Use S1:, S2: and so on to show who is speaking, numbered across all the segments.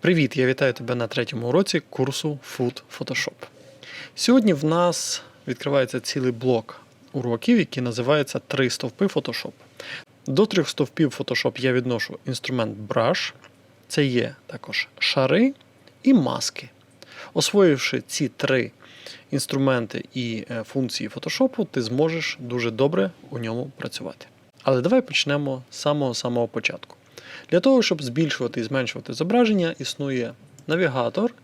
S1: Привіт! Я вітаю тебе на третьому уроці курсу Food Photoshop. Сьогодні в нас відкривається цілий блок уроків, який називається Три стовпи Photoshop. До трьох стовпів Photoshop я відношу інструмент Brush, це є також шари і маски. Освоївши ці три інструменти і е, функції Photoshop, ти зможеш дуже добре у ньому працювати. Але давай почнемо з самого самого початку. Для того, щоб збільшувати і зменшувати зображення, існує навігатор,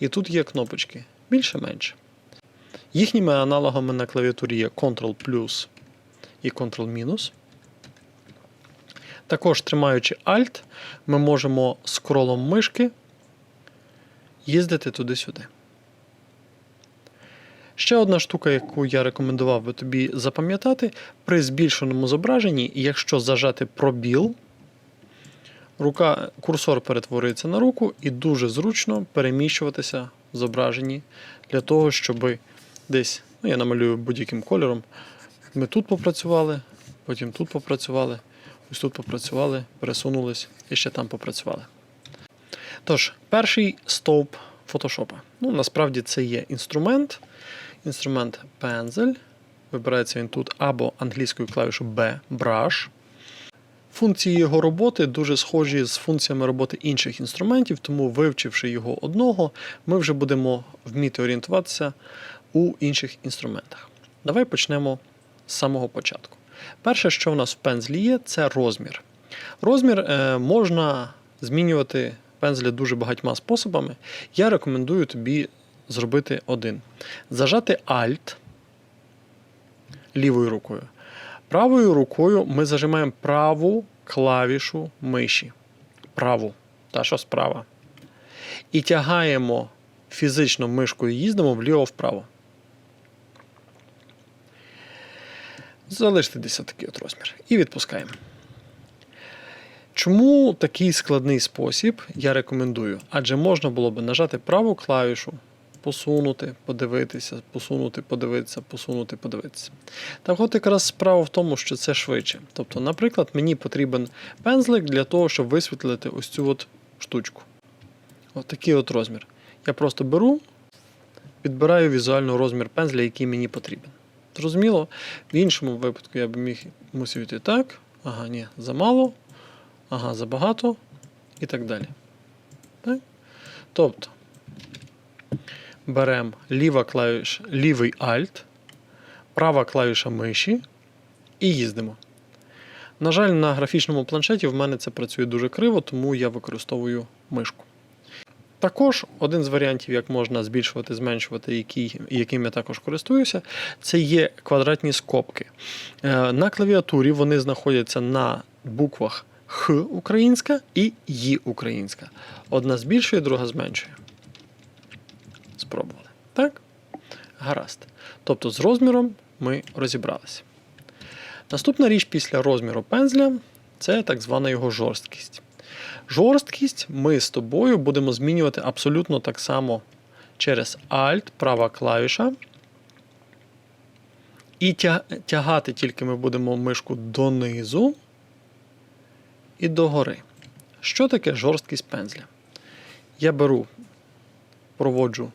S1: і тут є кнопочки більше-менше. Їхніми аналогами на клавіатурі є Ctrl плюс і Ctrl мінус. Також тримаючи Alt, ми можемо скролом мишки їздити туди-сюди. Ще одна штука, яку я рекомендував би тобі запам'ятати, при збільшеному зображенні, якщо зажати пробіл, рука, курсор перетворюється на руку і дуже зручно переміщуватися в зображенні для того, щоб десь, ну я намалюю будь-яким кольором, ми тут попрацювали, потім тут попрацювали, ось тут попрацювали, пересунулись і ще там попрацювали. Тож, перший стовп фотошопа. Ну, насправді це є інструмент. Інструмент пензель. Вибирається він тут або англійською клавішою B Brush. Функції його роботи дуже схожі з функціями роботи інших інструментів, тому вивчивши його одного, ми вже будемо вміти орієнтуватися у інших інструментах. Давай почнемо з самого початку. Перше, що в нас в пензлі є, це розмір. Розмір е, можна змінювати пензля дуже багатьма способами. Я рекомендую тобі зробити один: зажати Alt лівою рукою. Правою рукою ми зажимаємо праву клавішу миші. Праву, та що справа. І тягаємо фізично мишкою їздимо вліво-вправо. Залиште десь такий от розмір. І відпускаємо. Чому такий складний спосіб я рекомендую? Адже можна було би нажати праву клавішу, посунути, подивитися, посунути, подивитися, посунути, подивитися. Так от якраз справа в тому, що це швидше. Тобто, наприклад, мені потрібен пензлик для того, щоб висвітлити ось цю от штучку. Ось такий от розмір. Я просто беру, підбираю візуально розмір пензля, який мені потрібен. Зрозуміло, в іншому випадку я б міг мусив йти так, ага, ні, замало, ага, забагато і так далі. Так? Тобто беремо ліва клавіша, лівий Alt, права клавіша миші і їздимо. На жаль, на графічному планшеті в мене це працює дуже криво, тому я використовую мишку. Також один з варіантів, як можна збільшувати, зменшувати, який, яким я також користуюся, це є квадратні скобки. Е, На клавіатурі вони знаходяться на буквах Х українська і Ї українська. Одна збільшує, друга зменшує. Спробували. Так? Гаразд. Тобто з розміром ми розібралися. Наступна річ після розміру пензля це так звана його жорсткість. Жорсткість ми з тобою будемо змінювати абсолютно так само через Alt, права клавіша. І тягати тільки ми будемо мишку донизу і догори. Що таке жорсткість пензля? Я беру, проводжу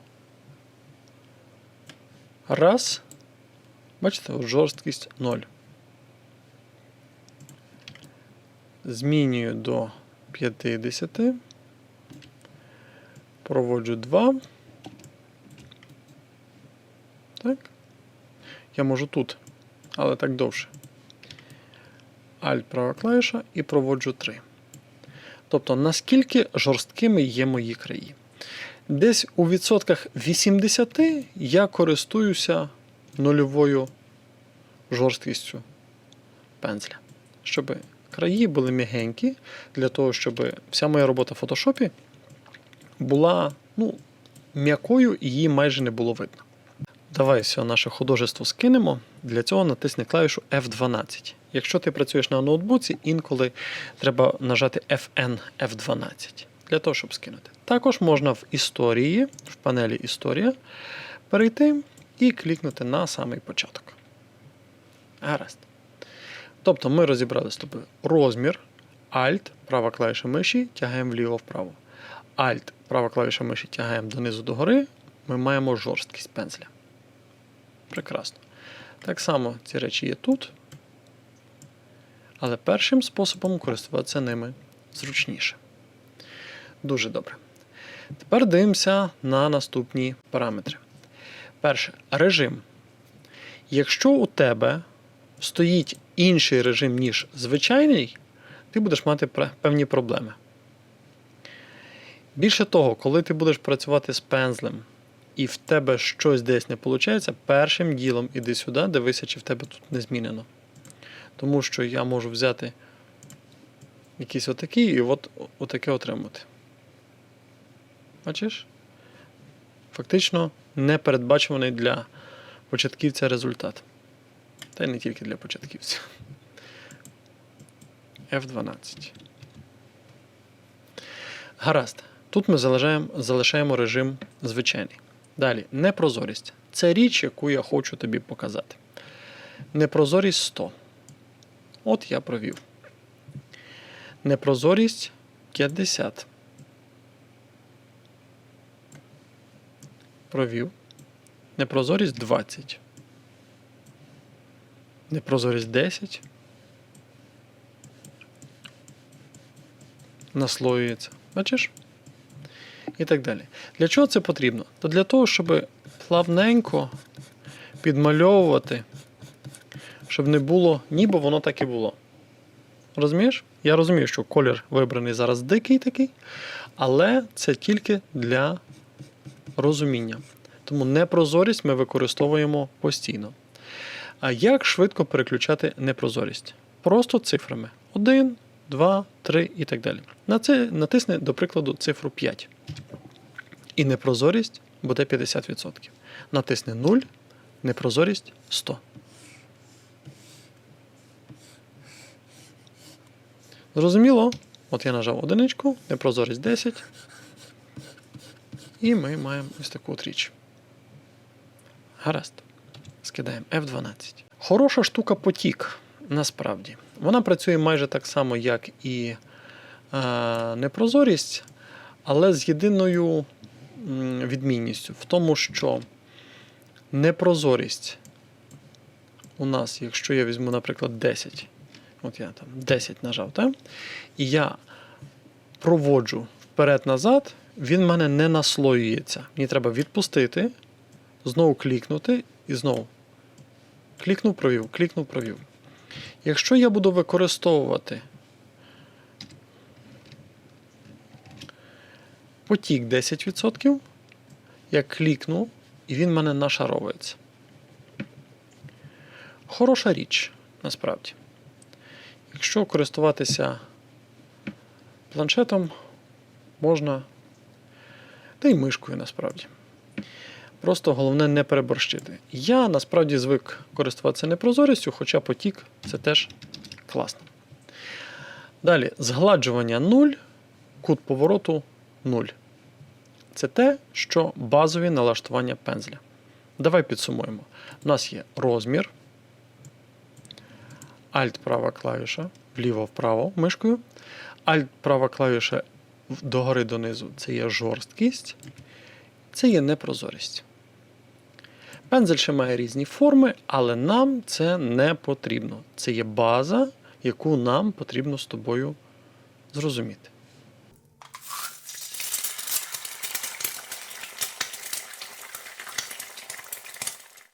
S1: раз. Бачите, жорсткість 0. Змінюю до 50. Проводжу 2. Так. Я можу тут, але так довше. Alt права клавіша і проводжу 3. Тобто, наскільки жорсткими є мої краї. Десь у відсотках 80 я користуюся нульовою жорсткістю пензля. Щоб краї були м'ягенькі, для того, щоб вся моя робота в фотошопі була ну, м'якою і її майже не було видно. Давай все наше художество скинемо. Для цього натисни клавішу F12. Якщо ти працюєш на ноутбуці, інколи треба нажати FN F12 для того, щоб скинути. Також можна в історії, в панелі Історія перейти і клікнути на самий початок. Гаразд. Тобто ми розібрали з тобою розмір, Alt, права клавіша миші, тягаємо вліво-вправо. Alt, права клавіша миші тягаємо донизу до гори, ми маємо жорсткість пензля. Прекрасно. Так само ці речі є тут. Але першим способом користуватися ними зручніше. Дуже добре. Тепер дивимося на наступні параметри. Перше режим. Якщо у тебе стоїть інший режим, ніж звичайний, ти будеш мати певні проблеми. Більше того, коли ти будеш працювати з пензлем і в тебе щось десь не виходить, першим ділом іди сюди, дивися, чи в тебе тут не змінено. Тому що я можу взяти якийсь отакий і от отаке отримати. Бачиш? Фактично непередбачуваний для початківця результат. Та й не тільки для початківців. F12. Гаразд. Тут ми залишаємо, залишаємо режим звичайний. Далі, непрозорість. Це річ, яку я хочу тобі показати. Непрозорість 100. От я провів. Непрозорість 50. Провів. Непрозорість 20. Непрозорість 10. Наслоюється. Бачиш? І так далі. Для чого це потрібно? То для того, щоб плавненько підмальовувати, щоб не було, ніби воно так і було. Розумієш? Я розумію, що колір вибраний зараз дикий такий, але це тільки для розуміння. Тому непрозорість ми використовуємо постійно. А як швидко переключати непрозорість? Просто цифрами: 1, 2, 3 і так далі. На це натисни, до прикладу, цифру 5. І непрозорість буде 50%. Натисни 0, непрозорість 100. Зрозуміло? От я нажав одиничку, непрозорість 10. І ми маємо ось таку от річ. Гаразд. Скидаємо F12. Хороша штука потік, насправді. Вона працює майже так само, як і е, непрозорість, але з єдиною відмінністю в тому, що непрозорість у нас, якщо я візьму, наприклад, 10, от я там 10 нажав, так? і я проводжу вперед-назад, він в мене не наслоюється. Мені треба відпустити, знову клікнути і знову. Клікнув, провів, клікнув, провів. Якщо я буду використовувати потік 10%, я клікну, і він в мене нашаровується. Хороша річ, насправді. Якщо користуватися планшетом, можна, та й мишкою насправді. Просто головне не переборщити. Я насправді звик користуватися непрозорістю, хоча потік це теж класно. Далі, згладжування 0, кут повороту 0. Це те, що базові налаштування пензля. Давай підсумуємо. У нас є розмір, Alt права клавіша, вліво-вправо мишкою. Alt права клавіша догори донизу це є жорсткість, це є непрозорість. Пензель ще має різні форми, але нам це не потрібно. Це є база, яку нам потрібно з тобою зрозуміти.